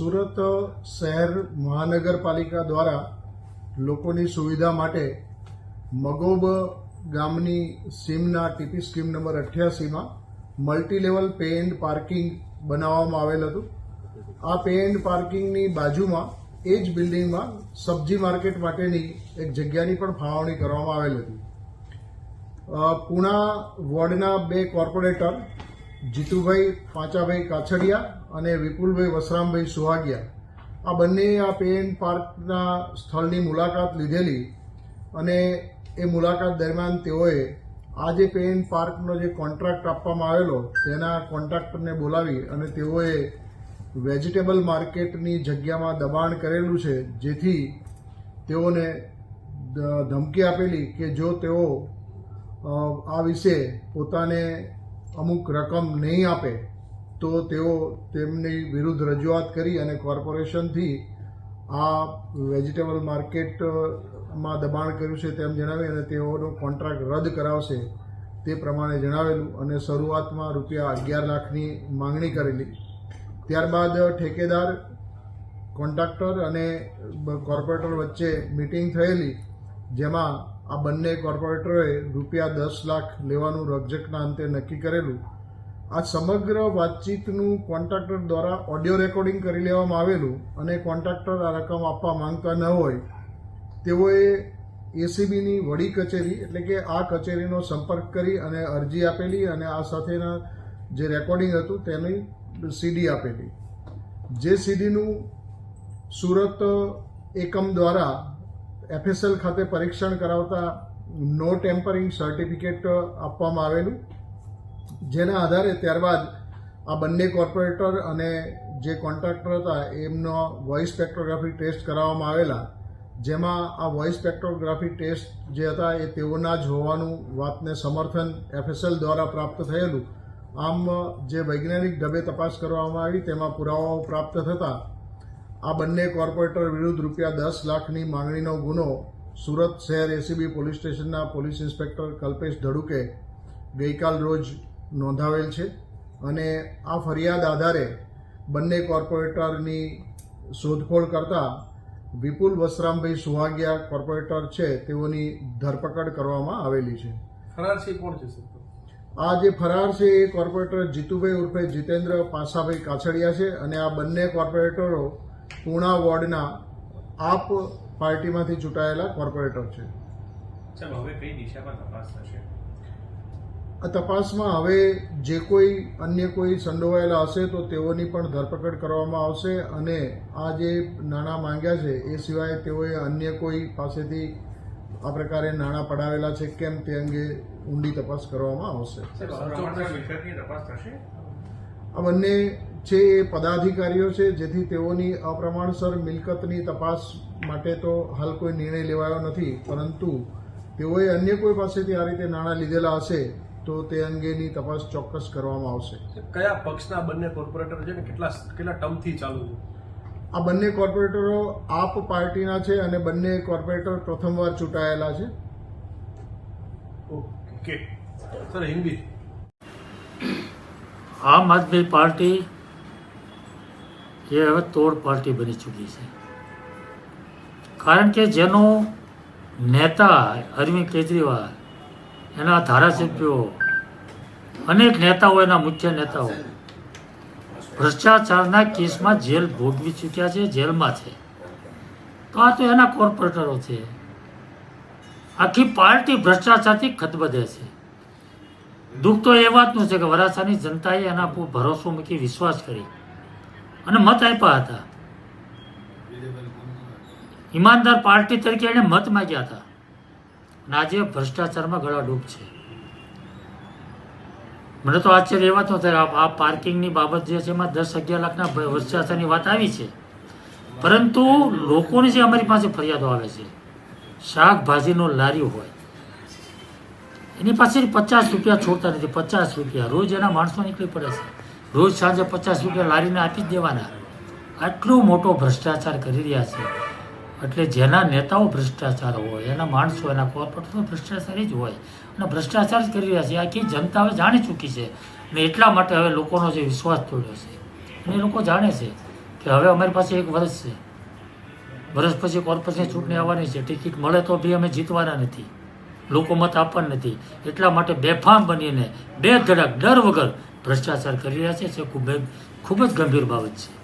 સુરત શહેર મહાનગરપાલિકા દ્વારા લોકોની સુવિધા માટે મગોબ ગામની સીમના ટીપી સ્કીમ નંબર અઠ્યાસીમાં મલ્ટીલેવલ પે એન્ડ પાર્કિંગ બનાવવામાં આવેલ હતું. આ પે એન્ડ પાર્કિંગની બાજુમાં એ જ બિલ્ડિંગમાં સબ્જી માર્કેટ માટેની એક જગ્યાની પણ ફાળવણી કરવામાં આવેલ હતી. પૂણા વોર્ડના બે કોર્પોરેટર જીતુભાઈ પાંચાભાઈ કાછડિયા અને વિપુલભાઈ વસરામભાઈ સુહાગિયા. આ બંને આ પેન પાર્કના સ્થળની મુલાકાત લીધેલી અને એ મુલાકાત દરમિયાન તેઓએ આ જે પેન પાર્કનો જે કોન્ટ્રાક્ટ આપવામાં આવેલો, તેના કોન્ટ્રાક્ટરને બોલાવી અને તેઓએ વેજીટેબલ માર્કેટની જગ્યામાં દબાણ કરેલું છે, જેથી તેઓને ધમકી આપેલી કે જો તેઓ આ વિશે પોતાને અમુક રકમ નહીં આપે તો તેઓ તેમની વિરુદ્ધ રજૂઆત કરી અને કોર્પોરેશનથી આ વેજીટેબલ માર્કેટમાં દબાણ કર્યું છે તેમ જણાવી અને તેઓનો કોન્ટ્રાક્ટ રદ કરાવશે તે પ્રમાણે જણાવેલું અને શરૂઆતમાં રૂપિયા અગિયાર લાખની માંગણી કરેલી. ત્યારબાદ ઠેકેદાર, કોન્ટ્રાક્ટર અને કોર્પોરેટર વચ્ચે મિટિંગ થયેલી, જેમાં આ બંને કોર્પોરેટરોએ રૂપિયા દસ લાખ લેવાનું રકઝકના અંતે નક્કી કરેલું. આ સમગ્ર વાતચીતનું કોન્ટ્રાક્ટર દ્વારા ઓડિયો રેકોર્ડિંગ કરી લેવામાં આવેલું અને કોન્ટ્રાક્ટર આ રકમ આપવા માંગતા ન હોય, તેઓએ એસીબીની વડી કચેરી એટલે કે આ કચેરીનો સંપર્ક કરી અને અરજી આપેલી અને આ સાથેના જે રેકોર્ડિંગ હતું તેની સીડી આપેલી. જે સીડીનું સુરત એકમ દ્વારા એફએસએલ ખાતે પરીક્ષણ કરાવતા નો ટેમ્પરિંગ સર્ટિફિકેટ આપવામાં આવેલું. જેના આધારે ત્યારબાદ આ બંને કોર્પોરેટર અને જે કોન્ટ્રાક્ટર હતા, એમનો વોઇસ સ્પેક્ટ્રોગ્રાફી ટેસ્ટ કરાવવામાં આવેલા. જેમાં આ વોઇસ સ્પેક્ટ્રોગ્રાફી ટેસ્ટ જે હતા, એ તેઓના જ હોવાનું વાતને સમર્થન એફએસએલ દ્વારા પ્રાપ્ત થયેલું. આમ, જે વૈજ્ઞાનિક ઢબે તપાસ કરવામાં આવી, તેમાં પુરાવાઓ પ્રાપ્ત થતા, આ બંને કોર્પોરેટર વિરુદ્ધ રૂપિયા દસ લાખની માંગણીનો ગુનો સુરત શહેર એસીબી પોલીસ સ્ટેશનના પોલીસ ઇન્સ્પેક્ટર કલ્પેશ ધડુકે ગઈકાલ રોજ નોંધાવેલ છે અને આ ફરિયાદ આધારે બંને કોર્પોરેટરની શોધખોળ કરતા વિપુલ વસરામભાઈ સુહાગિયા કોર્પોરેટર છે તેઓની ધરપકડ કરવામાં આવેલી છે. ફરાર છે કોણ છે આ જે ફરાર છે એ કોર્પોરેટર જીતુભાઈ ઉર્ફે જીતેન્દ્ર પાસાભાઈ કાછડિયા છે અને આ બંને કોર્પોરેટરો પૂણા વોર્ડના આપ પાર્ટીમાંથી ચૂંટાયેલા કોર્પોરેટર છે. હવે કઈ દિશામાં તપાસ થશે? આ તપાસમાં હવે જે કોઈ અન્ય કોઈ સંડોવાયેલા હશે તો તેઓની પણ ધરપકડ કરવામાં આવશે અને આ જે નાણાં માંગ્યા છે એ સિવાય તેઓએ અન્ય કોઈ પાસેથી આ પ્રકારે નાણાં પડાવેલા છે કેમ તે અંગે ઊંડી તપાસ કરવામાં આવશે. આ બંને છે એ પદાધિકારીઓ છે જેથી તેઓની અપ્રમાણસર મિલકતની તપાસ માટે તો હાલ કોઈ નિર્ણય લેવાયો નથી પરંતુ તેઓએ અન્ય કોઈ પાસેથી આ રીતે નાણાં લીધેલા હશે તો તે અંગેની તપાસ ચોક્કસ કરવામાં આવશે. કયા પક્ષના બંને કોર્પોરેટર છે ને કેટલા કેટલા ટર્મથી ચાલુ છે? આ બંને કોર્પોરેટરો આપ પાર્ટીના છે અને બંને કોર્પોરેટર પ્રથમવાર ચૂંટાયેલા છે. Okay. Sir Hindi. Aam Aadmi party એ હવે તોડ પાર્ટી બની ચૂકી છે. કારણ કે જેનો નેતા અરવિંદ કેજરીવાલ એના ધારાસભ્યો, અનેક નેતાઓ એના મુખ્ય નેતાઓ. ભ્રષ્ટાચારના કેસમાં જેલ ભોગવી ચૂક્યા છે, જેલમાં છે. તો આ તો એના કોર્પોરેટરો છે. આખી પાર્ટી ભ્રષ્ટાચારથી ખતબદે છે. દુઃખ તો એ વાતનું છે કે વરાછાની જનતાએ એના પર ભરોસો મૂકી વિશ્વાસ કરી અને મત આપ્યા હતા. ઈમાનદાર પાર્ટી તરીકે એણે મત માગ્યા હતા. આજે ભ્રષ્ટાચારમાં ગળાડૂબ છે. મને તો આશ્ચર્ય એવા તો થાય, આ- પાર્કિંગની બાબત જે છે એમાં દસ અગિયાર લાખના ભ્રષ્ટાચારની વાત આવી છે. પરંતુ લોકોની જે અમારી પાસે ફરિયાદો આવે છે, શાકભાજીનો લારી હોય, એની પાસે પચાસ રૂપિયા છોડતા નથી. પચાસ રૂપિયા, રોજ એના માણસો નીકળી પડે છે. રોજ સાંજે પચાસ રૂપિયા લારીને આપી જ દેવાના. આટલો મોટો ભ્રષ્ટાચાર કરી રહ્યા છે. એટલે જેના નેતાઓ ભ્રષ્ટાચાર હોય, એના માણસો, એના કોર્પોરેટરો ભ્રષ્ટાચારી જ હોય. અને ભ્રષ્ટાચાર જ કરી રહ્યા છે. આખી જનતા હવે જાણી ચૂકી છે. અને એટલા માટે હવે લોકોનો જે વિશ્વાસ તોડ્યો છે. એ લોકો જાણે છે કે હવે અમારી પાસે એક વર્ષ છે. વર્ષ પછી કોર્પોરેશન ચૂંટણી આવવાની છે. ટિકિટ મળે તો બી અમે જીતવાના નથી. લોકો મત આપવાના નથી. એટલા માટે બેફામ બનીને બે ધડક ડર વગર ભ્રષ્ટાચાર કરી રહ્યા છે ખૂબ ખૂબ જ ગંભીર બાબત છે.